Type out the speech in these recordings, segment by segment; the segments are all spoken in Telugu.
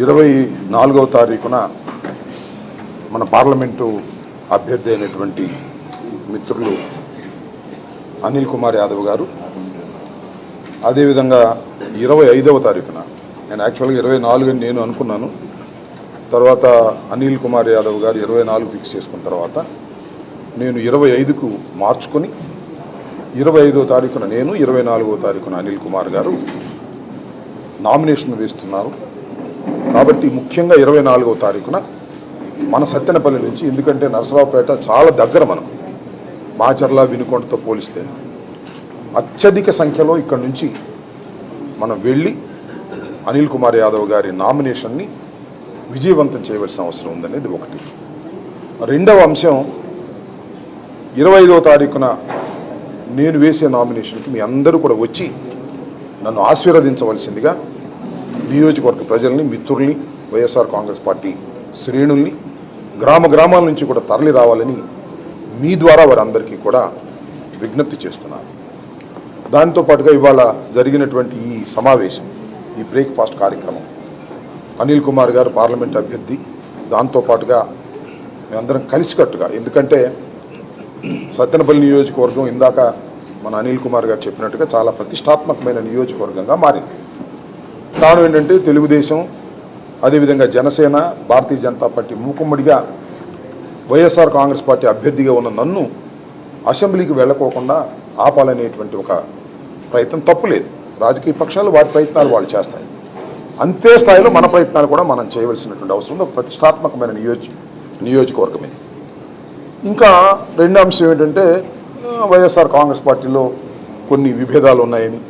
ఇరవై నాలుగవ తారీఖున మన పార్లమెంటు అభ్యర్థి అయినటువంటి మిత్రులు అనిల్ కుమార్ యాదవ్ గారు. అదేవిధంగా ఇరవై ఐదవ తారీఖున నేను యాక్చువల్గా ఇరవై నాలుగు అని నేను అనుకున్నాను. తర్వాత అనిల్ కుమార్ యాదవ్ గారు ఇరవై నాలుగు ఫిక్స్ చేసుకున్న తర్వాత నేను ఇరవై ఐదుకు మార్చుకొని ఇరవై ఐదో తారీఖున నేను ఇరవై నాలుగో తారీఖున అనిల్ కుమార్ గారు నామినేషన్ వేస్తున్నారు. కాబట్టి ముఖ్యంగా ఇరవై నాలుగవ తారీఖున మన సత్తెనపల్లి నుంచి ఎందుకంటే నరసరావుపేట చాలా దగ్గర మనం మాచర్ల వినుకొండతో పోలిస్తే అత్యధిక సంఖ్యలో ఇక్కడ నుంచి మనం వెళ్ళి అనిల్ కుమార్ యాదవ్ గారి నామినేషన్ని విజయవంతం చేయవలసిన అవసరం ఉందనేది ఒకటి. రెండవ అంశం ఇరవై ఐదవ తారీఖున నేను వేసే నామినేషన్కి మీ అందరూ కూడా వచ్చి నన్ను ఆశీర్వదించవలసిందిగా నియోజకవర్గ ప్రజల్ని మిత్రుల్ని వైఎస్ఆర్ కాంగ్రెస్ పార్టీ శ్రేణుల్ని గ్రామ గ్రామాల నుంచి కూడా తరలి రావాలని మీ ద్వారా వారందరికీ కూడా విజ్ఞప్తి చేస్తున్నాను. దాంతో పాటుగా ఇవాళ జరిగినటువంటి ఈ సమావేశం ఈ బ్రేక్ఫాస్ట్ కార్యక్రమం అనిల్ కుమార్ గారు పార్లమెంట్ అభ్యర్థి దాంతోపాటుగా మేమందరం కలిసికట్టుగా ఎందుకంటే సత్తెనపల్లి నియోజకవర్గం ఇందాక మన అనిల్ కుమార్ గారు చెప్పినట్టుగా చాలా ప్రతిష్టాత్మకమైన నియోజకవర్గంగా మారింది. కారణం ఏంటంటే తెలుగుదేశం అదేవిధంగా జనసేన భారతీయ జనతా పార్టీ మూకుమ్మడిగా వైఎస్ఆర్ కాంగ్రెస్ పార్టీ అభ్యర్థిగా ఉన్న నన్ను అసెంబ్లీకి వెళ్ళకోకుండా ఆపాలనేటువంటి ఒక ప్రయత్నం తప్పులేదు రాజకీయ పక్షాలు వారి ప్రయత్నాలు వాళ్ళు చేస్తాయి. అంతే స్థాయిలో మన ప్రయత్నాలు కూడా మనం చేయవలసినటువంటి అవసరం ఉంది. ఒక ప్రతిష్టాత్మకమైన నియోజ నియోజకవర్గం ఇది. ఇంకా రెండో అంశం ఏంటంటే వైఎస్ఆర్ కాంగ్రెస్ పార్టీలో కొన్ని విభేదాలు ఉన్నాయని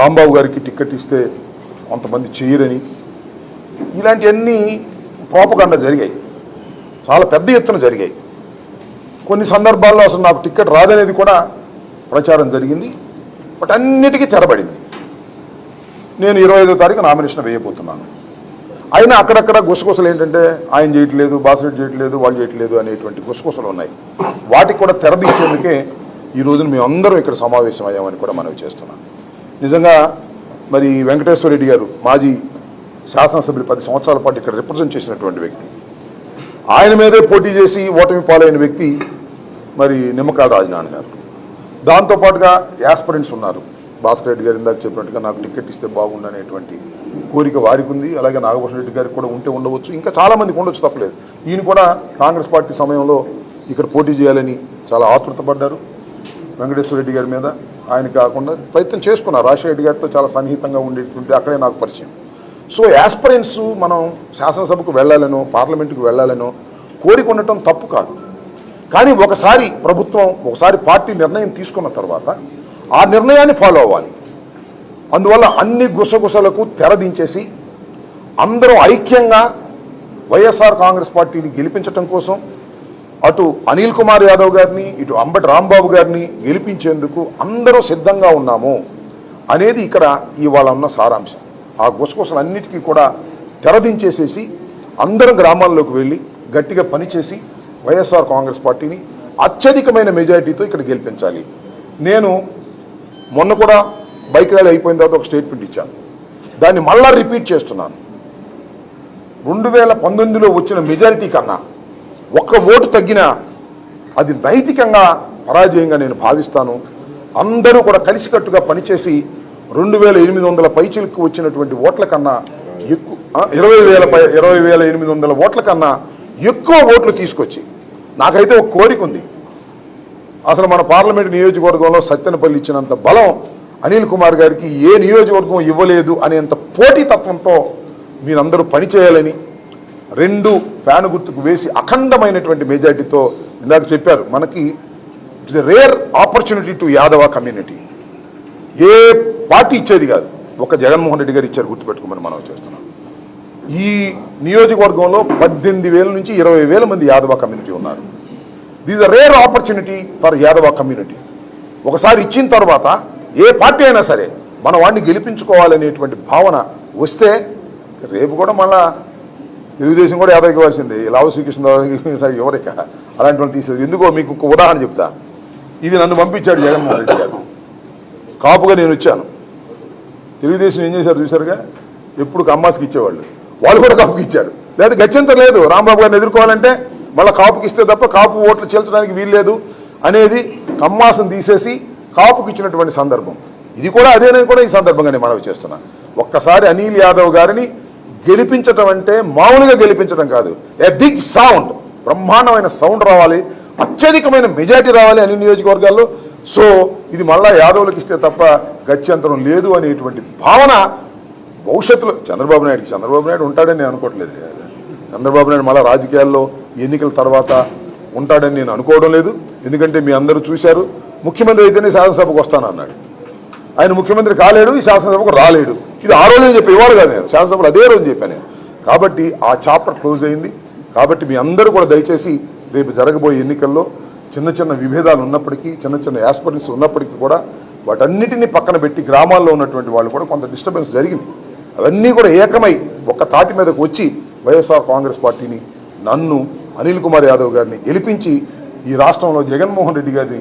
రాంబాబు గారికి టిక్కెట్ ఇస్తే కొంతమంది చేయరని. ఇలాంటివన్నీ పోపకండ జరిగాయి. చాలా పెద్ద ఎత్తున జరిగాయి. కొన్ని సందర్భాల్లో అసలు నాకు టికెట్ రాదనేది కూడా ప్రచారం జరిగింది. బట్ అన్నిటికీ తెరబడింది. నేను ఇరవై ఐదో తారీఖు నామినేషన్ వేయబోతున్నాను. అయినా అక్కడక్కడ గుసగుసలు ఏంటంటే ఆయన చేయట్లేదు బాసరెడ్డి చేయట్లేదు వాళ్ళు చేయట్లేదు అనేటువంటి గుసగుసలు ఉన్నాయి. వాటికి కూడా తెరదీసేందుకే ఈ రోజున మేము ఇక్కడ సమావేశం అయ్యామని కూడా మనవి చేస్తున్నాం నిజంగా మరి వెంకటేశ్వర రెడ్డి గారు మాజీ శాసనసభ్యులు పది సంవత్సరాల పాటు ఇక్కడ రిప్రజెంట్ చేసినటువంటి వ్యక్తి. ఆయన మీదే పోటీ చేసి ఓటమి పాలైన వ్యక్తి మరి నిమ్మకాయల రాజనారాయణ గారు. దాంతోపాటుగా యాస్పరెంట్స్ ఉన్నారు. భాస్కర్ రెడ్డి గారు ఇందాక చెప్పినట్టుగా నాకు టికెట్ ఇస్తే బాగుండు అనేటువంటి కోరిక వారికి ఉంది. అలాగే నాగభూషణ రెడ్డి గారికి కూడా ఉంటే ఉండవచ్చు. ఇంకా చాలామందికి ఉండొచ్చు తప్పలేదు. ఈయన కూడా కాంగ్రెస్ పార్టీ సమయంలో ఇక్కడ పోటీ చేయాలని చాలా ఆతృతపడ్డారు. వెంకటేశ్వర రెడ్డి గారి మీద ఆయన కాకుండా ప్రయత్నం చేసుకున్నారు. రాజశేఖర్ గారితో చాలా సన్నిహితంగా ఉండేటువంటి అక్కడే నాకు పరిచయం. సో యాస్పరెన్స్ మనం శాసనసభకు వెళ్ళాలనో పార్లమెంటుకు వెళ్ళాలనో కోరిక ఉండటం తప్పు కాదు. కానీ ఒకసారి ప్రభుత్వం ఒకసారి పార్టీ నిర్ణయం తీసుకున్న తర్వాత ఆ నిర్ణయాన్ని ఫాలో అవ్వాలి. అందువల్ల అన్ని గుసగుసలకు తెరదించేసి అందరూ ఐక్యంగా వైఎస్ఆర్ కాంగ్రెస్ పార్టీని గెలిపించటం కోసం అటు అనిల్ కుమార్ యాదవ్ గారిని ఇటు అంబటి రాంబాబు గారిని గెలిపించేందుకు అందరూ సిద్ధంగా ఉన్నాము అనేది ఇక్కడ ఇవాళ ఉన్న సారాంశం. ఆ గుసగుసలన్నిటికీ కూడా తెరదించేసేసి అందరం గ్రామాల్లోకి వెళ్ళి గట్టిగా పనిచేసి వైఎస్ఆర్ కాంగ్రెస్ పార్టీని అత్యధికమైన మెజారిటీతో ఇక్కడ గెలిపించాలి. నేను మొన్న కూడా బైక్ ర్యాలీ అయిపోయిన తర్వాత ఒక స్టేట్మెంట్ ఇచ్చాను. దాన్ని మళ్ళా రిపీట్ చేస్తున్నాను. రెండు వేల పంతొమ్మిదిలో వచ్చిన మెజారిటీ కన్నా ఒక్క ఓటు తగ్గినా అది నైతికంగా పరాజయంగా నేను భావిస్తాను. అందరూ కూడా కలిసికట్టుగా పనిచేసి రెండు వేల ఎనిమిది వందల పైచిలకు వచ్చినటువంటి ఓట్ల కన్నా ఎక్కువ ఇరవై వేల పై ఇరవై వేల ఎనిమిది వందల ఓట్ల కన్నా ఎక్కువ ఓట్లు తీసుకొచ్చి నాకైతే ఒక కోరిక ఉంది. అసలు మన పార్లమెంట్ నియోజకవర్గంలో సత్యనపల్లి ఇచ్చినంత బలం అనిల్ కుమార్ గారికి ఏ నియోజకవర్గం ఇవ్వలేదు అనేంత పోటీతత్వంతో మీరందరూ పనిచేయాలని రెండు ఫ్యాన్ గుర్తుకు వేసి అఖండమైనటువంటి మెజార్టీతో ఇందాక చెప్పారు మనకి it's rare opportunity to Yadava community A party ఇచ్చేది కాదు ఒక జగన్మోహన్ రెడ్డి గారు ఇచ్చారు గుర్తుపెట్టుకోమని మనం చేస్తున్నాం. ఈ నియోజకవర్గంలో పద్దెనిమిది వేల నుంచి ఇరవై వేల మంది యాదవ కమ్యూనిటీ ఉన్నారు. This a rare opportunity for Yadava community ఒకసారి ఇచ్చిన తర్వాత ఏ పార్టీ అయినా సరే మన వాడిని గెలిపించుకోవాలనేటువంటి భావన వస్తే రేపు కూడా మళ్ళా తెలుగుదేశం కూడా యాదవ్ ఇవ్వాల్సిందే లావు శ్రీకృష్ణ ఎవరిక అలాంటి వాళ్ళు తీసేది. ఎందుకో మీకు ఒక ఉదాహరణ చెప్తా. ఇది నన్ను పంపించాడు జగన్మోహన్ రెడ్డి గారు. కాపుగా నేను వచ్చాను. తెలుగుదేశం ఏం చేశారు చూసారుగా ఎప్పుడు కమ్మాస్కి ఇచ్చేవాళ్ళు. వాళ్ళు కూడా కాపుకి ఇచ్చారు. లేదా గత్యంతరం లేదు. రాంబాబు గారిని ఎదుర్కోవాలంటే మళ్ళీ కాపుకి ఇస్తే తప్ప కాపు ఓట్లు చేల్చడానికి వీల్లేదు అనేది కమ్మాసం తీసేసి కాపుకి ఇచ్చినటువంటి సందర్భం. ఇది కూడా అదేనని కూడా ఈ సందర్భంగా నేను మనవి చేస్తున్నా. ఒక్కసారి అనిల్ యాదవ్ గారిని గెలిపించటం అంటే మామూలుగా గెలిపించడం కాదు. ఏ బిగ్ సౌండ్ బ్రహ్మాండమైన సౌండ్ రావాలి. అత్యధికమైన మెజార్టీ రావాలి అన్ని నియోజకవర్గాల్లో. సో ఇది మళ్ళా యాదవులకు ఇస్తే తప్ప గత్యంతరం లేదు అనేటువంటి భావన భవిష్యత్తులో చంద్రబాబు నాయుడుకి. చంద్రబాబు నాయుడు ఉంటాడని నేను అనుకోవట్లేదు. చంద్రబాబు నాయుడు మళ్ళీ రాజకీయాల్లో ఎన్నికల తర్వాత ఉంటాడని నేను అనుకోవడం లేదు. ఎందుకంటే మీ అందరూ చూశారు. ముఖ్యమంత్రి అయితేనే శాసనసభకు వస్తానన్నాడు. ఆయన ముఖ్యమంత్రి కాలేడు ఈ శాసనసభకు రాలేడు. ఇది ఆ రోజు చెప్పి ఇవాడు కాదు నేను శాసనసభలో అదే రోజు చెప్పాను నేను. కాబట్టి ఆ చాప్టర్ క్లోజ్ అయింది. కాబట్టి మీ అందరూ కూడా దయచేసి రేపు జరగబోయే ఎన్నికల్లో చిన్న చిన్న విభేదాలు ఉన్నప్పటికీ చిన్న చిన్న యాస్పరెన్స్ ఉన్నప్పటికీ కూడా వాటన్నిటిని పక్కన పెట్టి గ్రామాల్లో ఉన్నటువంటి వాళ్ళు కూడా కొంత డిస్టర్బెన్స్ జరిగింది. అవన్నీ కూడా ఏకమై ఒక్క తాటి మీదకు వచ్చి వైఎస్ఆర్ కాంగ్రెస్ పార్టీని నన్ను అనిల్ కుమార్ యాదవ్ గారిని గెలిపించి ఈ రాష్ట్రంలో జగన్మోహన్ రెడ్డి గారిని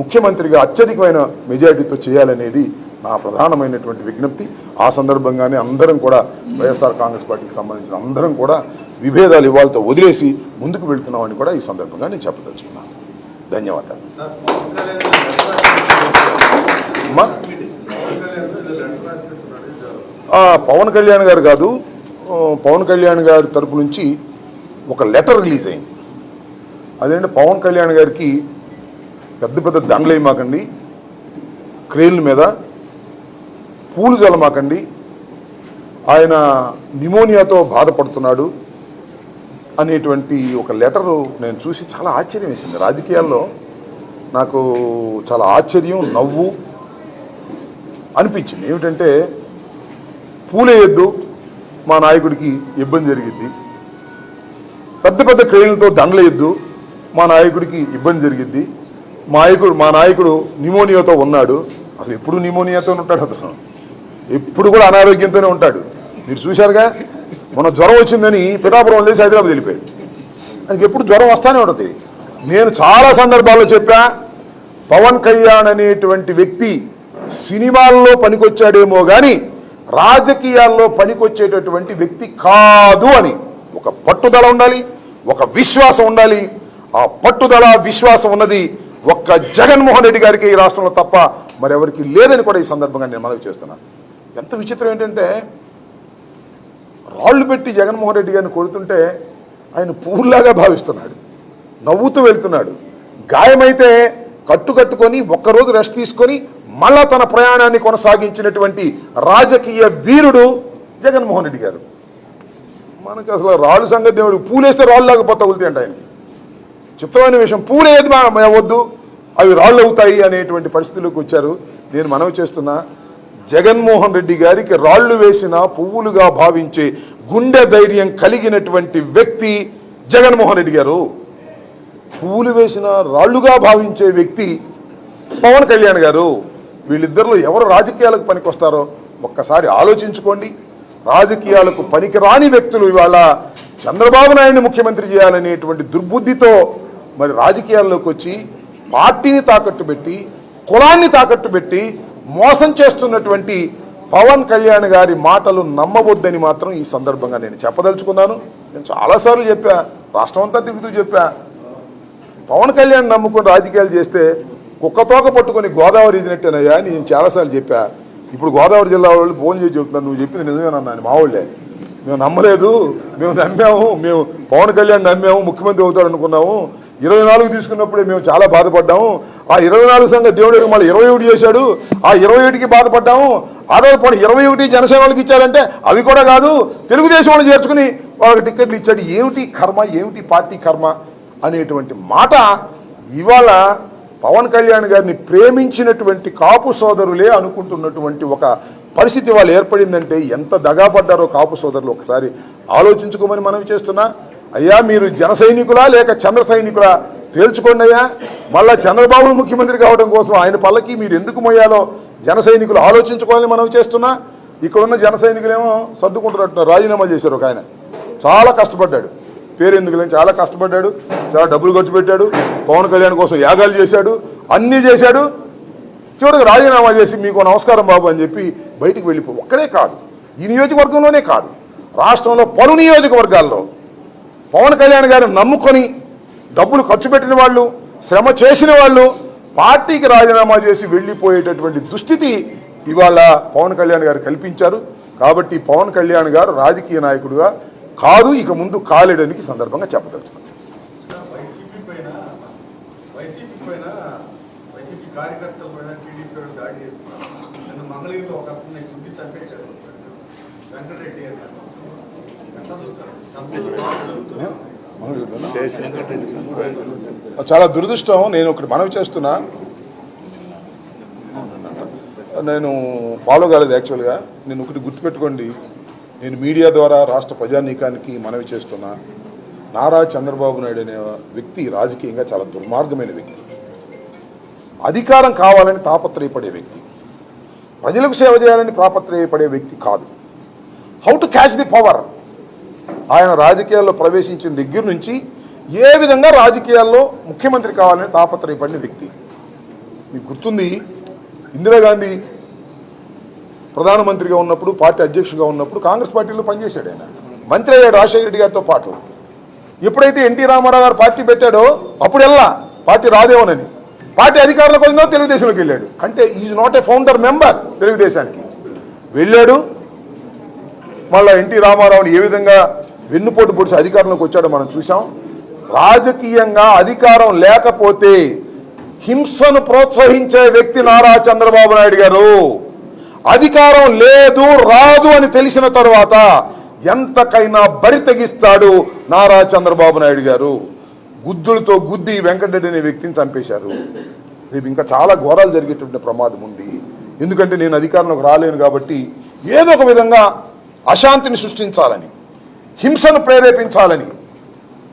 ముఖ్యమంత్రిగా అత్యధికమైన మెజారిటీతో చేయాలనేది నా ప్రధానమైనటువంటి విజ్ఞప్తి ఆ సందర్భంగానే అందరం కూడా వైఎస్ఆర్ కాంగ్రెస్ పార్టీకి సంబంధించిన అందరం కూడా విభేదాలు ఇవాళతో వదిలేసి ముందుకు వెళ్తున్నామని కూడా ఈ సందర్భంగా నేను చెప్పదలుచుకున్నాను. ధన్యవాదాలు. పవన్ కళ్యాణ్ గారు కాదు పవన్ కళ్యాణ్ గారి తరపు నుంచి ఒక లెటర్ రిలీజ్ అయింది. అదేంటి పవన్ కళ్యాణ్ గారికి పెద్ద పెద్ద దండలు వేయమాకండి క్రేన్ల మీద పూలు జలమాకండి ఆయన నిమోనియాతో బాధపడుతున్నాడు అనేటువంటి ఒక లెటరు నేను చూసి చాలా ఆశ్చర్యం వేసింది. రాజకీయాల్లో నాకు చాలా ఆశ్చర్యం నవ్వు అనిపించింది. ఏమిటంటే పూలేయొద్దు మా నాయకుడికి ఇబ్బంది జరిగిద్ది. పెద్ద పెద్ద క్రేన్లతో దండలేయొద్దు మా నాయకుడికి ఇబ్బంది జరిగిద్ది. మా నాయకుడు మా నాయకుడు నిమోనియాతో ఉన్నాడు. అసలు ఎప్పుడు నిమోనియాతో ఉంటాడు అతను? ఎప్పుడు కూడా అనారోగ్యంతోనే ఉంటాడు. మీరు చూశారుగా? మన జ్వరం వచ్చిందని పిఠాపురం లేచి హైదరాబాద్ వెళ్ళిపోయాడు. ఆయనకి ఎప్పుడు జ్వరం వస్తానే ఉంటుంది. నేను చాలా సందర్భాల్లో చెప్పా పవన్ కళ్యాణ్ అనేటువంటి వ్యక్తి సినిమాల్లో పనికొచ్చాడేమో కానీ రాజకీయాల్లో పనికొచ్చేటటువంటి వ్యక్తి కాదు అని. ఒక పట్టుదల ఉండాలి ఒక విశ్వాసం ఉండాలి. ఆ పట్టుదల విశ్వాసం ఉన్నది ఒక్క జగన్మోహన్ రెడ్డి గారికి ఈ రాష్ట్రంలో తప్ప మరెవరికి లేదని కూడా ఈ సందర్భంగా నేను మనవి చేస్తున్నాను. ఎంత విచిత్రం ఏంటంటే రాళ్ళు పెట్టి జగన్మోహన్ రెడ్డి గారిని కొడుతుంటే ఆయన పువ్వులాగా భావిస్తున్నాడు నవ్వుతూ వెళ్తున్నాడు. గాయమైతే కట్టు కట్టుకొని ఒక్కరోజు రెస్ట్ తీసుకొని మళ్ళా తన ప్రయాణాన్ని కొనసాగించినటువంటి రాజకీయ వీరుడు జగన్మోహన్ రెడ్డి గారు. మనకు అసలు రాళ్ళు సంగతి దేవుడు పూలేస్తే రాళ్ళలాగా పోతా తగులుతాయి ఆయనకి. చిత్రమైన విషయం పూలేది మా- వద్దు. అవి రాళ్ళు అవుతాయి అనేటువంటి పరిస్థితుల్లోకి వచ్చారు. నేను మనవి చేస్తున్నా జగన్మోహన్ రెడ్డి గారికి రాళ్ళు వేసిన పువ్వులుగా భావించే గుండె ధైర్యం కలిగినటువంటి వ్యక్తి జగన్మోహన్ రెడ్డి గారు. పువ్వులు వేసిన రాళ్ళుగా భావించే వ్యక్తి పవన్ కళ్యాణ్ గారు. వీళ్ళిద్దరిలో ఎవరు రాజకీయాలకు పనికొస్తారో ఒక్కసారి ఆలోచించుకోండి. రాజకీయాలకు పనికిరాని వ్యక్తులు ఇవాళ చంద్రబాబు నాయుడిని ముఖ్యమంత్రి చేయాలనేటువంటి దుర్బుద్ధితో మరి రాజకీయాల్లోకి వచ్చి పార్టీని తాకట్టు పెట్టి కులాన్ని తాకట్టు పెట్టి మోసం చేస్తున్నటువంటి పవన్ కళ్యాణ్ గారి మాటలు నమ్మవద్దని మాత్రం ఈ సందర్భంగా నేను చెప్పదలుచుకున్నాను. నేను చాలాసార్లు చెప్పా రాష్ట్రం అంతా తిరుగుతూ చెప్పా. పవన్ కళ్యాణ్ నమ్ముకుని రాజకీయాలు చేస్తే కుక్కతోక పట్టుకొని గోదావరి ఇదినట్టేనయ్యా అని నేను చాలాసార్లు చెప్పా. ఇప్పుడు గోదావరి జిల్లా వాళ్ళు ఫోన్ చేసి చెప్తున్నారు నువ్వు చెప్పింది నిజమేనన్నా మా వాళ్ళే. మేము నమ్మలేదు మేము నమ్మాము మేము పవన్ కళ్యాణ్ నమ్మాము ముఖ్యమంత్రి అవుతాడు అనుకున్నాము. ఇరవై నాలుగు తీసుకున్నప్పుడే మేము చాలా బాధపడ్డాము. ఆ ఇరవై నాలుగు సంఘ దేవుడు మళ్ళీ ఇరవై ఒకటి చేశాడు. ఆ ఇరవై ఒకటికి బాధపడ్డాము. అదే పోనీ ఇరవై ఒకటి జనసేన వాళ్ళకి ఇచ్చారంటే అవి కూడా కాదు తెలుగుదేశం వాళ్ళు చేర్చుకుని వాళ్ళకి టిక్కెట్లు ఇచ్చాడు. ఏమిటి కర్మ ఏమిటి పార్టీ కర్మ అనేటువంటి మాట ఇవాళ పవన్ కళ్యాణ్ గారిని ప్రేమించినటువంటి కాపు సోదరులే అనుకుంటున్నటువంటి ఒక పరిస్థితి వాళ్ళు ఏర్పడిందంటే ఎంత దగాపడ్డారో కాపు సోదరులు ఒకసారి ఆలోచించుకోమని మనవి చేస్తున్నా. అయ్యా మీరు జన సైనికులా లేక చంద్ర సైనికులా? తేల్చుకోండి అయ్యా. మళ్ళా చంద్రబాబు ముఖ్యమంత్రి కావడం కోసం ఆయన పల్లకి మీరు ఎందుకు మొయ్యాలో జన సైనికులు ఆలోచించుకోవాలని మనం చేస్తున్నా. ఇక్కడ ఉన్న జన సైనికులేమో సర్దుకుంటున్నట్టు రాజీనామా చేశారు ఒక ఆయన. చాలా కష్టపడ్డాడు. పేరెందుకు లేని చాలా కష్టపడ్డాడు. చాలా డబ్బులు ఖర్చు పెట్టాడు. పవన్ కళ్యాణ్ కోసం యాగాలు చేశాడు. అన్నీ చేశాడు. చివరికి రాజీనామా చేసి మీకు నమస్కారం బాబు అని చెప్పి బయటికి వెళ్ళిపో. ఒక్కడే కాదు. ఈ నియోజకవర్గంలోనే కాదు. రాష్ట్రంలో పలు నియోజకవర్గాల్లో పవన్ కళ్యాణ్ గారిని నమ్ముకొని డబ్బులు ఖర్చు పెట్టిన వాళ్ళు శ్రమ చేసిన వాళ్ళు పార్టీకి రాజీనామా చేసి వెళ్ళిపోయేటటువంటి దుస్థితి ఇవాళ పవన్ కళ్యాణ్ గారు కల్పించారు. కాబట్టి పవన్ కళ్యాణ్ గారు రాజకీయ నాయకుడుగా కాదు ఇక ముందు కాలేడనికి సందర్భంగా చెప్పదలుచుకున్నాను చాలా దురదృష్టం. నేను ఒకటి మనవి చేస్తున్నా. నేను ఫాలో కాలేదు యాక్చువల్గా నేను ఒకటి గుర్తుపెట్టుకోండి. నేను మీడియా ద్వారా రాష్ట్ర ప్రజానీకానికి మనవి చేస్తున్నా. నారా చంద్రబాబు నాయుడు అనే వ్యక్తి రాజకీయంగా చాలా దుర్మార్గమైన వ్యక్తి. అధికారం కావాలని తాపత్రయపడే వ్యక్తి. ప్రజలకు సేవ చేయాలని తాపత్రయపడే వ్యక్తి కాదు. How to catch the power ఆయన రాజకీయాల్లో ప్రవేశించిన దగ్గర నుంచి ఏ విధంగా రాజకీయాల్లో ముఖ్యమంత్రి కావాలని తాపత్రయపడిన వ్యక్తి. మీకు గుర్తుంది ఇందిరాగాంధీ ప్రధానమంత్రిగా ఉన్నప్పుడు పార్టీ అధ్యక్షుడిగా ఉన్నప్పుడు కాంగ్రెస్ పార్టీలో పనిచేశాడు ఆయన. మంత్రి అయ్యాడు రాజశేఖర రెడ్డి గారితో పాటు. ఎప్పుడైతే ఎన్టీ రామారావు గారు పార్టీ పెట్టాడో అప్పుడెల్లా పార్టీ రాదేమోనని. పార్టీ అధికారంలోకి వచ్చిందో తెలుగుదేశంలోకి వెళ్ళాడు. అంటే is not a founder member తెలుగుదేశానికి. వెళ్ళాడు మళ్ళా ఎన్టీ రామారావుని ఏ విధంగా వెన్నుపోటు పొడిచి అధికారంలోకి వచ్చాడో మనం చూసాం రాజకీయంగా అధికారం లేకపోతే హింసను ప్రోత్సహించే వ్యక్తి నారా చంద్రబాబు నాయుడు గారు. అధికారం లేదు రాదు అని తెలిసిన తర్వాత ఎంతకైనా బరి తెగిస్తాడు నారా చంద్రబాబు నాయుడు గారు. గుద్దులతో గుద్ది వెంకటరెడ్డి అనే వ్యక్తిని చంపేశారు. రేపు ఇంకా చాలా ఘోరాలు జరిగేటువంటి ప్రమాదం ఉంది. ఎందుకంటే నేను అధికారంలోకి రాలేను కాబట్టి ఏదో ఒక విధంగా అశాంతిని సృష్టించాలని. హింసను ప్రేరేపించాలని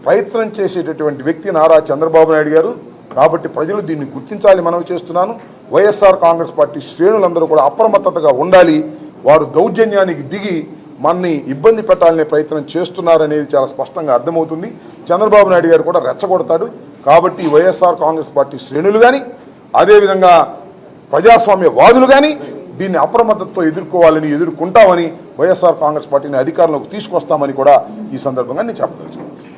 ప్రయత్నం చేసేటటువంటి వ్యక్తి నారా చంద్రబాబు నాయుడు గారు. కాబట్టి ప్రజలు దీన్ని గుర్తించాలి మనవి చేస్తున్నాను. వైఎస్ఆర్ కాంగ్రెస్ పార్టీ శ్రేణులందరూ కూడా అప్రమత్తతగా ఉండాలి. వారు దౌర్జన్యానికి దిగి మనని ఇబ్బంది పెట్టాలనే ప్రయత్నం చేస్తున్నారనేది చాలా స్పష్టంగా అర్థమవుతుంది. చంద్రబాబు నాయుడు గారు కూడా రెచ్చగొడతాడు. కాబట్టి వైఎస్ఆర్ కాంగ్రెస్ పార్టీ శ్రేణులు కానీ అదేవిధంగా ప్రజాస్వామ్య వాదులు కానీ దీన్ని అప్రమత్తతో ఎదుర్కోవాలని ఎదుర్కొంటామని వైఎస్ఆర్ కాంగ్రెస్ పార్టీని అధికారంలోకి తీసుకొస్తామని కూడా ఈ సందర్భంగా నేను చెప్పదలుచుకున్నాను.